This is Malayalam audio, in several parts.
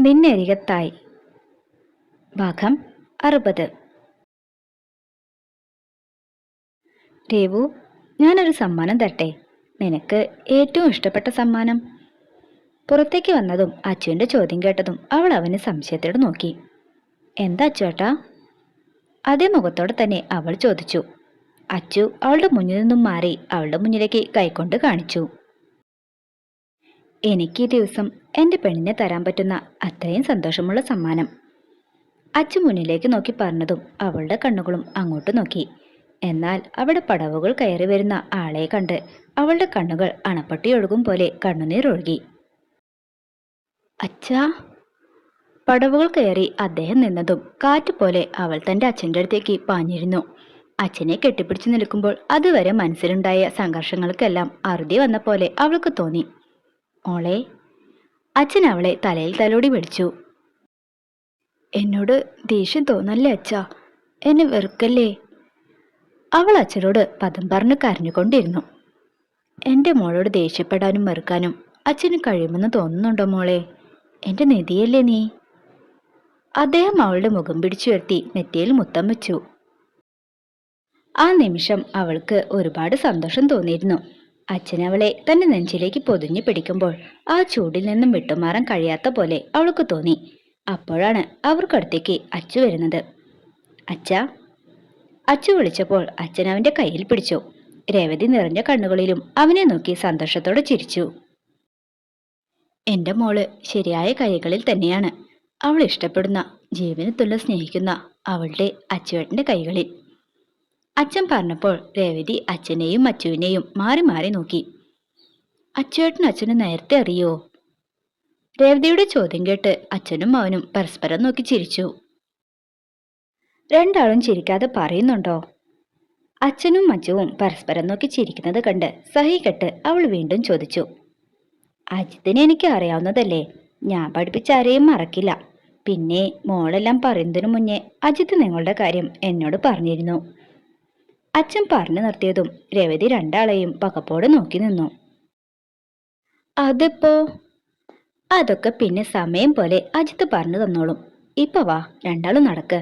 നിന്നരികത്തായി. ഭാഗം അറുപത്. രേവു ഞാനൊരു സമ്മാനം തട്ടെ നിനക്ക് ഏറ്റവും ഇഷ്ടപ്പെട്ട സമ്മാനം? പുറത്തേക്ക് വന്നതും അച്ചുവിന്റെ ചോദ്യം കേട്ടതും അവൾ അവന് സംശയത്തോട് നോക്കി. എന്താ അച്ചുവേട്ടാ? അതേ മുഖത്തോടെ തന്നെ അവൾ ചോദിച്ചു. അച്ചു അവളുടെ മുന്നിൽ നിന്നും മാറി അവളുടെ മുന്നിലേക്ക് കൈകൊണ്ട് കാണിച്ചു. എനിക്ക് ഈ ദിവസം എന്റെ പെണ്ണിനെ തരാൻ പറ്റുന്ന അത്രയും സന്തോഷമുള്ള സമ്മാനം. അച്ചു മുന്നിലേക്ക് നോക്കി പറഞ്ഞതും അവളുടെ കണ്ണുകളും അങ്ങോട്ട് നോക്കി. എന്നാൽ അവിടെ പടവുകൾ കയറി വരുന്ന ആളെ കണ്ട് അവളുടെ കണ്ണുകൾ അണപ്പട്ടി ഒഴുകും പോലെ കണ്ണുനീർ ഒഴുകി. അച്ഛാ! പടവുകൾ കയറി അദ്ദേഹം നിന്നതും കാറ്റ് പോലെ അവൾ തന്റെ അച്ഛന്റെ അടുത്തേക്ക് പാഞ്ഞിരുന്നു. അച്ഛനെ കെട്ടിപ്പിടിച്ചു നിൽക്കുമ്പോൾ അതുവരെ മനസ്സിലുണ്ടായ സംഘർഷങ്ങൾക്കെല്ലാം അറുതി വന്ന പോലെ അവൾക്ക് തോന്നി. മോളെ അച്ഛൻ അവളെ തലയിൽ തലോടി പിടിച്ചു. എന്നോട് ദേഷ്യം തോന്നല്ലേ അച്ഛാ? എന്നെ വെറുക്കല്ലേ? അവൾ അച്ഛനോട് പദം പറഞ്ഞു കരഞ്ഞുകൊണ്ടിരുന്നു. എന്റെ മോളോട് ദേഷ്യപ്പെടാനും വെറുക്കാനും അച്ഛന് കഴിയുമെന്ന് തോന്നുന്നുണ്ടോ മോളെ? എന്റെ നിധിയല്ലേ നീ? അദ്ദേഹം അവളുടെ മുഖം പിടിച്ചുയർത്തി നെറ്റിയിൽ മുത്തം വെച്ചു. ആ നിമിഷം അവൾക്ക് ഒരുപാട് സന്തോഷം തോന്നിയിരുന്നു. അച്ഛൻ അവളെ തന്റെ നെഞ്ചിലേക്ക് പൊതിഞ്ഞു പിടിക്കുമ്പോൾ ആ ചൂടിൽ നിന്നും വിട്ടുമാറാൻ കഴിയാത്ത പോലെ അവൾക്ക് തോന്നി. അപ്പോഴാണ് അവർക്കടുത്തേക്ക് അച്ചു വരുന്നത്. അച്ഛ. അച്ചു വിളിച്ചപ്പോൾ അച്ഛൻ അവന്റെ കയ്യിൽ പിടിച്ചു. രേവതി നിറഞ്ഞ കണ്ണുകളിലും അവനെ നോക്കി സന്തോഷത്തോടെ ചിരിച്ചു. എന്റെ മോൾ ശരിയായ കൈകളിൽ തന്നെയാണ്. അവൾ ഇഷ്ടപ്പെടുന്ന ജീവനത്തുള്ള സ്നേഹിക്കുന്ന അവളുടെ അച്ചുവേട്ടന്റെ കൈകളിൽ. അച്ഛൻ പറഞ്ഞപ്പോൾ രേവതി അച്ഛനെയും അച്ചുവിനെയും മാറി മാറി നോക്കി. അച്ചുവേട്ടൻ അച്ഛന് നേരത്തെ അറിയോ? രേവതിയുടെ ചോദ്യം കേട്ട് അച്ഛനും അവനും പരസ്പരം നോക്കി ചിരിച്ചു. രണ്ടാളും ചിരിക്കാതെ പറയുന്നുണ്ടോ? അച്ഛനും അച്ചുവും പരസ്പരം നോക്കി ചിരിക്കുന്നത് കണ്ട് സഹികെട്ട് അവൾ വീണ്ടും ചോദിച്ചു. അജിത്തിനെ എനിക്ക് അറിയാവുന്നതല്ലേ. ഞാൻ പഠിപ്പിച്ച ആരെയും മറക്കില്ല. പിന്നെ മോളെല്ലാം പറയുന്നതിനു മുന്നേ അജിത്ത് നിങ്ങളുടെ കാര്യം എന്നോട് പറഞ്ഞിരുന്നു. അച്ഛൻ പറഞ്ഞു നിർത്തിയതും രവതി രണ്ടാളെയും പകപ്പോടെ നോക്കി നിന്നു. അതിപ്പോ? അതൊക്കെ പിന്നെ സമയം പോലെ അജിത്ത് പറഞ്ഞു തന്നോളും. ഇപ്പൊ വാ രണ്ടാളും നടക്ക്.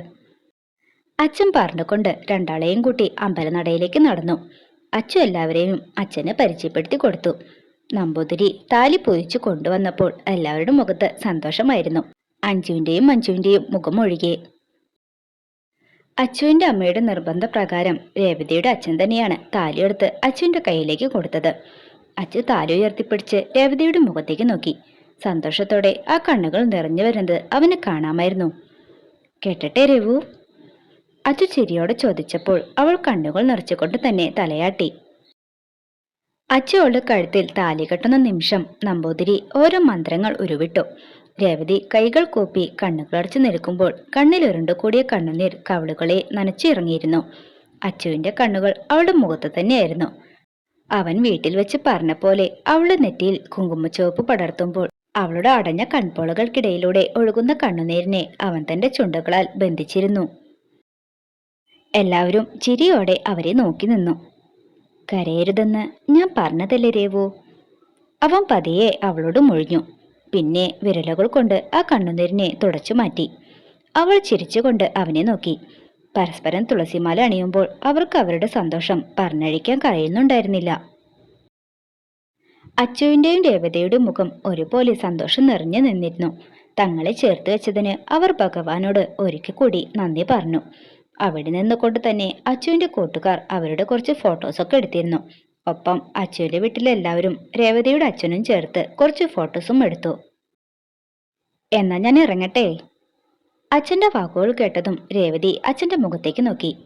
അച്ഛൻ പറഞ്ഞുകൊണ്ട് രണ്ടാളെയും കൂട്ടി അമ്പലനടയിലേക്ക് നടന്നു. അച്ഛൻ എല്ലാവരെയും അച്ഛനെ പരിചയപ്പെടുത്തി കൊടുത്തു. നമ്പൂതിരി താലി പൊതിച്ചു കൊണ്ടുവന്നപ്പോൾ എല്ലാവരുടെ മുഖത്ത് സന്തോഷമായിരുന്നു. അഞ്ജുവിന്റെയും മഞ്ജുവിന്റെയും മുഖം ഒഴികെ അച്ചുവിന്റെ അമ്മയുടെ നിർബന്ധപ്രകാരം രേവതിയുടെ അച്ഛൻ തന്നെയാണ് താലിയെടുത്ത് അച്ചുവിന്റെ കയ്യിലേക്ക് കൊടുത്തത്. അച്ചു താലി ഉയർത്തിപ്പിടിച്ച് രേവതിയുടെ മുഖത്തേക്ക് നോക്കി. സന്തോഷത്തോടെ ആ കണ്ണുകൾ നിറഞ്ഞു വരുന്നത് അവന് കാണാമായിരുന്നു. കേട്ടട്ടെ രവു അച്ചു ചിരിയോടെ ചോദിച്ചപ്പോൾ അവൾ കണ്ണുകൾ നിറച്ചുകൊണ്ട് തന്നെ തലയാട്ടി. അച്ചു അവളുടെ കഴുത്തിൽ താലി കെട്ടുന്ന നിമിഷം നമ്പൂതിരി ഓരോ മന്ത്രങ്ങൾ ഉരുവിട്ടു. രേവതി കൈകൾ കൂപ്പി കണ്ണുകളടച്ചു നിൽക്കുമ്പോൾ കണ്ണിലുരുണ്ടു കൂടിയ കണ്ണുനീർ കവളുകളെ നനച്ചിറങ്ങിയിരുന്നു. അച്ചുവിന്റെ കണ്ണുകൾ അവളുടെ മുഖത്ത് തന്നെയായിരുന്നു. അവൻ വീട്ടിൽ വെച്ച് പറഞ്ഞ പോലെ അവളുടെ നെറ്റിയിൽ കുങ്കുമച്ചുവപ്പ് പടർത്തുമ്പോൾ അവളുടെ അടഞ്ഞ കൺപോളകൾക്കിടയിലൂടെ ഒഴുകുന്ന കണ്ണുനീരിനെ അവൻ തന്റെ ചുണ്ടുകളാൽ ബന്ധിച്ചിരുന്നു. എല്ലാവരും ചിരിയോടെ അവരെ നോക്കി നിന്നു. കരയരുതെന്ന് ഞാൻ പറഞ്ഞതല്ലേ രേവു? അവൻ പതിയെ അവളോട് മുഴിഞ്ഞു. പിന്നെ വിരലുകൾ കൊണ്ട് ആ കണ്ണുനീരിനെ തുടച്ചു മാറ്റി. അവൾ ചിരിച്ചുകൊണ്ട് അവനെ നോക്കി. പരസ്പരം തുളസിമാല അണിയുമ്പോൾ അവർക്ക് അവരുടെ സന്തോഷം പറഞ്ഞഴിക്കാൻ കഴിയുന്നുണ്ടായിരുന്നില്ല. അച്ചുവിന്റെയും രേവതയുടെയും മുഖം ഒരുപോലെ സന്തോഷം നിറഞ്ഞു നിന്നിരുന്നു. തങ്ങളെ ചേർത്ത് വെച്ചതിന് അവർ ഭഗവാനോട് ഒരിക്കൽ കൂടി നന്ദി പറഞ്ഞു. അവിടെ നിന്നുകൊണ്ട് തന്നെ അച്ചുവിന്റെ കൂട്ടുകാർ അവരുടെ കുറച്ച് ഫോട്ടോസൊക്കെ എടുത്തിരുന്നു. ഒപ്പം അച്ചുവിന്റെ വീട്ടിലെല്ലാവരും രേവതിയുടെ അച്ഛനും ചേർത്ത് കുറച്ച് ഫോട്ടോസും എടുത്തു. എന്നാ ഞാൻ ഇറങ്ങട്ടെ? അച്ഛന്റെ വാക്കുകൾ കേട്ടതും രേവതി അച്ഛന്റെ മുഖത്തേക്ക് നോക്കി.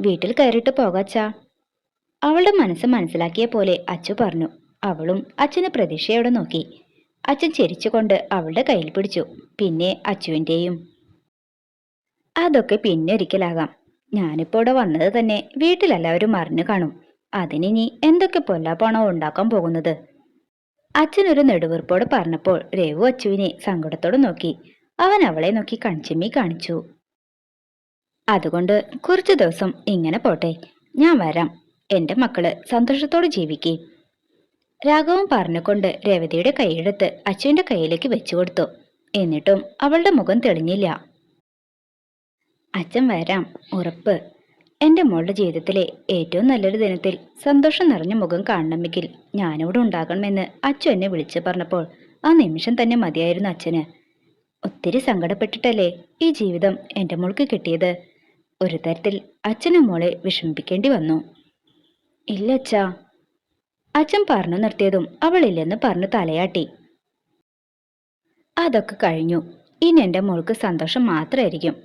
വീട്ടിൽ കയറിയിട്ട് പോകാച്ച അവളുടെ മനസ്സ് മനസ്സിലാക്കിയ പോലെ അച്ചു പറഞ്ഞു. അവളും അച്ഛനെ പ്രതീക്ഷയോടെ നോക്കി. അച്ഛൻ ചിരിച്ചുകൊണ്ട് അവളുടെ കയ്യിൽ പിടിച്ചു. പിന്നെ അച്ചുവിന്റെയും അതൊക്കെ പിന്നെ ഒരിക്കലാകാം. ഞാനിപ്പോൾ ഇവിടെ വന്നത് തന്നെ വീട്ടിലെല്ലാവരും അറിഞ്ഞു കാണും. അതിനിനി എന്തൊക്കെ പൊല്ലാപ്പാണോ ഉണ്ടാക്കാൻ പോകുന്നത്? അച്ഛനൊരു നെടുവീർപ്പോട് പറഞ്ഞപ്പോൾ രേവു അച്ചുവിനെ സങ്കടത്തോടെ നോക്കി. അവൻ അവളെ നോക്കി കൺചിമ്മി കാണിച്ചു. അതുകൊണ്ട് കുറച്ചു ദിവസം ഇങ്ങനെ പോട്ടെ. ഞാൻ വരാം. എന്റെ മക്കൾ സന്തോഷത്തോടെ ജീവിക്കേ. രാഘവൻ പറഞ്ഞുകൊണ്ട് രേവതിയുടെ കൈയെടുത്ത് അച്ഛന്റെ കയ്യിലേക്ക് വെച്ചു കൊടുത്തു. എന്നിട്ടും അവളുടെ മുഖം തെളിഞ്ഞില്ല. അച്ഛൻ വരാം. ഉറപ്പ്. എന്റെ മോളുടെ ജീവിതത്തിലെ ഏറ്റവും നല്ലൊരു ദിനത്തിൽ സന്തോഷം നിറഞ്ഞ മുഖം കാണണമെങ്കിൽ ഞാനിവിടെ ഉണ്ടാകണമെന്ന് അച്ഛൻ എന്നെ വിളിച്ചു പറഞ്ഞപ്പോൾ ആ നിമിഷം തന്നെ മതിയായിരുന്നു അച്ഛന്. ഒത്തിരി സങ്കടപ്പെട്ടിട്ടല്ലേ ഈ ജീവിതം എന്റെ മോൾക്ക് കിട്ടിയത്? ഒരു തരത്തിൽ അച്ഛനും മോളെ വിഷമിപ്പിക്കേണ്ടി വന്നു. ഇല്ല അച്ഛാ. അച്ഛൻ പറഞ്ഞു നിർത്തിയതും അവളില്ലെന്ന് പറഞ്ഞു തലയാട്ടി. അതൊക്കെ കഴിഞ്ഞു. ഇനി എന്റെ മോൾക്ക് സന്തോഷം മാത്രമായിരിക്കും.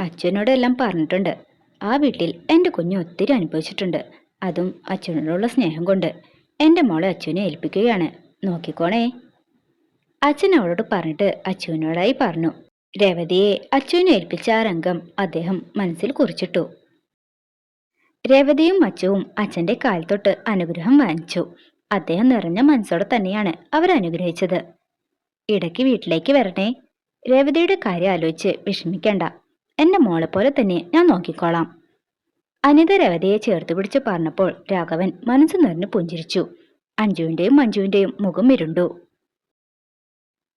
അച്ഛനോടെല്ലാം പറഞ്ഞിട്ടുണ്ട്. ആ വീട്ടിൽ എന്റെ കുഞ്ഞ് ഒത്തിരി അനുഭവിച്ചിട്ടുണ്ട്. അതും അച്ഛനോടുള്ള സ്നേഹം കൊണ്ട്. എന്റെ മോളെ അച്ഛനെ ഏൽപ്പിക്കുകയാണ്. നോക്കിക്കോണേ. അച്ഛൻ അവളോട് പറഞ്ഞിട്ട് അച്ഛനോടായി പറഞ്ഞു. രേവതിയെ അച്ഛനെ ഏൽപ്പിച്ച ആ രംഗം അദ്ദേഹം മനസ്സിൽ കുറിച്ചിട്ടു. രേവതിയും അച്ഛവും അച്ഛന്റെ കാൽ തൊട്ട് അനുഗ്രഹം വാങ്ങിച്ചു. അദ്ദേഹം നിറഞ്ഞ മനസ്സോടെ തന്നെയാണ് അവർ അനുഗ്രഹിച്ചത്. ഇടയ്ക്ക് വീട്ടിലേക്ക് വരണേ. രേവതിയുടെ കാര്യം ആലോചിച്ച് വിഷമിക്കണ്ട. എന്റെ മോളെ പോലെ തന്നെ ഞാൻ നോക്കിക്കോളാം. അനിത രവതയെ ചേർത്ത് പിടിച്ച് പറഞ്ഞപ്പോൾ രാഘവൻ മനസ്സ് നിറഞ്ഞു പുഞ്ചിരിച്ചു. അഞ്ജുവിന്റെയും മഞ്ജുവിന്റെയും മുഖം ഇരുണ്ടു.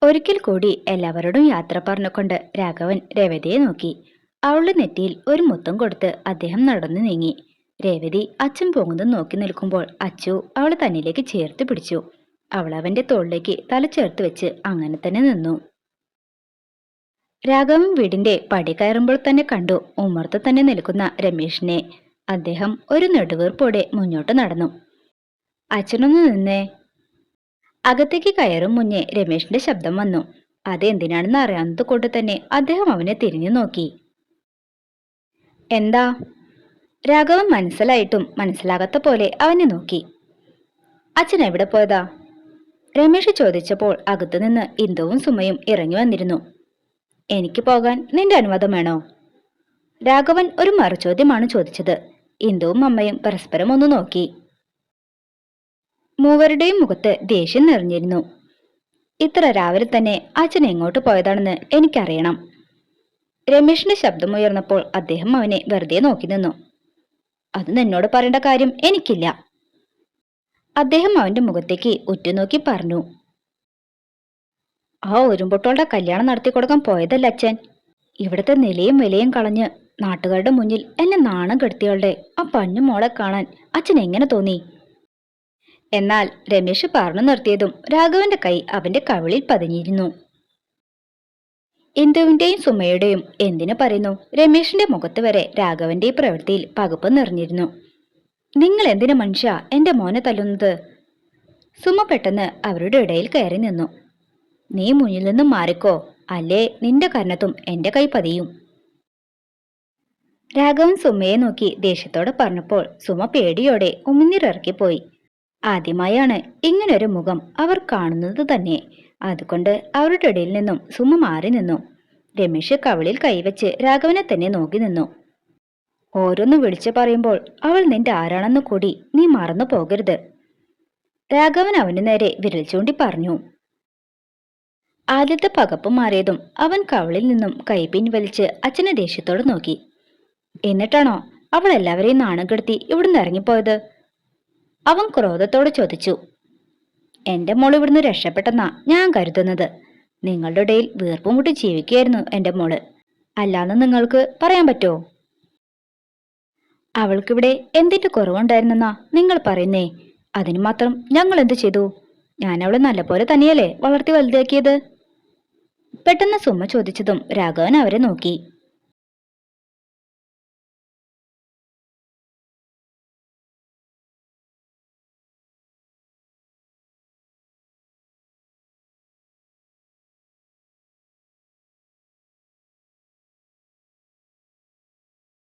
ഒരിക്കൽ കൂടി എല്ലാവരോടും യാത്ര പറഞ്ഞുകൊണ്ട് രാഘവൻ രേവതിയെ നോക്കി. അവളുടെ നെറ്റിയിൽ ഒരു മുത്തം കൊടുത്ത് അദ്ദേഹം നടന്നു നീങ്ങി. രേവതി അച്ഛൻ പോകുന്നത് നോക്കി നിൽക്കുമ്പോൾ അച്ചു അവളെ തന്നിലേക്ക് ചേർത്ത് പിടിച്ചു. അവൾ അവന്റെ തോളിലേക്ക് തല ചേർത്ത് വെച്ച് അങ്ങനെ തന്നെ നിന്നു. രാഘവൻ വീടിന്റെ പടി കയറുമ്പോൾ തന്നെ കണ്ടു ഉമ്മർത്ത് തന്നെ നിൽക്കുന്ന രമേഷിനെ അദ്ദേഹം ഒരു നെടുവീർപ്പോടെ മുന്നോട്ട് നടന്നു. അച്ഛനൊന്ന് നിന്നേ. അകത്തേക്ക് കയറും മുന്നേ രമേഷിന്റെ ശബ്ദം വന്നു. അതെന്തിനാണെന്ന് അറിയാവുന്നത് കൊണ്ട് തന്നെ അദ്ദേഹം അവനെ തിരിഞ്ഞു നോക്കി. എന്താ? രാഘവൻ മനസ്സിലായിട്ടും മനസ്സിലാകാത്ത പോലെ അവനെ നോക്കി. അച്ഛൻ എവിടെ പോയതാ? രമേഷ് ചോദിച്ചപ്പോൾ അകത്തുനിന്ന് ഇന്ദുവും സുമയും ഇറങ്ങി വന്നിരുന്നു. എനിക്ക് പോകാൻ നിന്റെ അനുവാദം വേണോ? രാഘവൻ ഒരു മറുചോദ്യമാണ് ചോദിച്ചത്. ഇന്ദുവും അമ്മയും പരസ്പരം ഒന്ന് നോക്കി. മൂവരുടെയും മുഖത്ത് ദേഷ്യം നിറഞ്ഞിരുന്നു. ഇത്ര രാവിലെ തന്നെ അച്ഛൻ എങ്ങോട്ട് പോയതാണെന്ന് എനിക്കറിയണം. രമേഷിന്റെ ശബ്ദമുയർന്നപ്പോൾ അദ്ദേഹം അവനെ വെറുതെ നോക്കി നിന്നു. അത് നിന്നോട് പറയേണ്ട കാര്യം എനിക്കില്ല. അദ്ദേഹം അവന്റെ മുഖത്തേക്ക് ഉറ്റുനോക്കി പറഞ്ഞു. ആ ഒരുമ്പൊട്ടോളുടെ കല്യാണം നടത്തി കൊടുക്കാൻ പോയതല്ല അച്ഛൻ. ഇവിടുത്തെ നിലയും വിലയും കളഞ്ഞ് നാട്ടുകാരുടെ മുന്നിൽ എന്നെ നാണം കെടുത്തിയവളുടെ ആ പഞ്ഞു മോളെ കാണാൻ അച്ഛൻ എങ്ങനെ തോന്നി? എന്നാൽ രമേശ് പറഞ്ഞു നിർത്തിയതും രാഘവന്റെ കൈ അവന്റെ കവിളിൽ പതിഞ്ഞിരുന്നു. ഇന്ദുവിന്റെയും സുമയുടെയും എന്തിനു പറയുന്നു? രമേശിന്റെ മുഖത്ത് വരെ രാഘവന്റെ പ്രവൃത്തിയിൽ പകുപ്പ് നിറഞ്ഞിരുന്നു. നിങ്ങൾ എന്തിനു മനുഷ്യ എന്റെ മോനെ തല്ലുന്നത്? സുമ പെട്ടെന്ന് അവരുടെ ഇടയിൽ കയറി നിന്നു. നീ മുന്നിൽ നിന്നും മാറിക്കോ. അല്ലേ? നിന്റെ കരണത്തും എന്റെ കൈ പതിയും. രാഘവൻ സുമയെ നോക്കി ദേഷ്യത്തോടെ പറഞ്ഞപ്പോൾ സുമ പേടിയോടെ ഉമിനിറക്കിപ്പോയി ആദ്യമായാണ് ഇങ്ങനൊരു മുഖം അവർ കാണുന്നത് തന്നെ. അതുകൊണ്ട് അവരുടെ ഇടയിൽ നിന്നും സുമ മാറി നിന്നു. രമേശ് കവളിൽ കൈവച്ച് രാഘവനെ തന്നെ നോക്കി നിന്നു. ഓരോന്ന് വിളിച്ചു പറയുമ്പോൾ അവൾ നിന്റെ ആരാണെന്ന് കൂടി നീ മറന്നു പോകരുത്. രാഘവൻ അവന് നേരെ വിരൽ ചൂണ്ടി പറഞ്ഞു. ആദ്യത്തെ പകപ്പ് മാറിയതും അവൻ കവളിൽ നിന്നും കൈ പിൻവലിച്ച് അച്ഛനെ ദേഷ്യത്തോടെ നോക്കി. എന്നിട്ടാണോ അവൾ എല്ലാവരെയും നാണം കെടുത്തി ഇവിടുന്ന് ഇറങ്ങിപ്പോയത്? അവൻ ക്രോധത്തോടെ ചോദിച്ചു. എന്റെ മോൾ ഇവിടുന്ന് രക്ഷപ്പെട്ടെന്നാ ഞാൻ കരുതുന്നത്. നിങ്ങളുടെ ഇടയിൽ വീർപ്പും കൂട്ടി ജീവിക്കുകയായിരുന്നു എന്റെ മോൾ. അല്ലാന്ന് നിങ്ങൾക്ക് പറയാൻ പറ്റുമോ? അവൾക്കിവിടെ എന്തിന്റെ കുറവുണ്ടായിരുന്നെന്നാ നിങ്ങൾ പറയുന്നേ? അതിന് മാത്രം ഞങ്ങൾ എന്ത് ചെയ്തു? ഞാൻ അവളെ നല്ലപോലെ തന്നെയല്ലേ വളർത്തി വലുതാക്കിയത്? പെട്ടെന്ന് സുമ ചോദിച്ചതും രാഘവൻ അവരെ നോക്കി.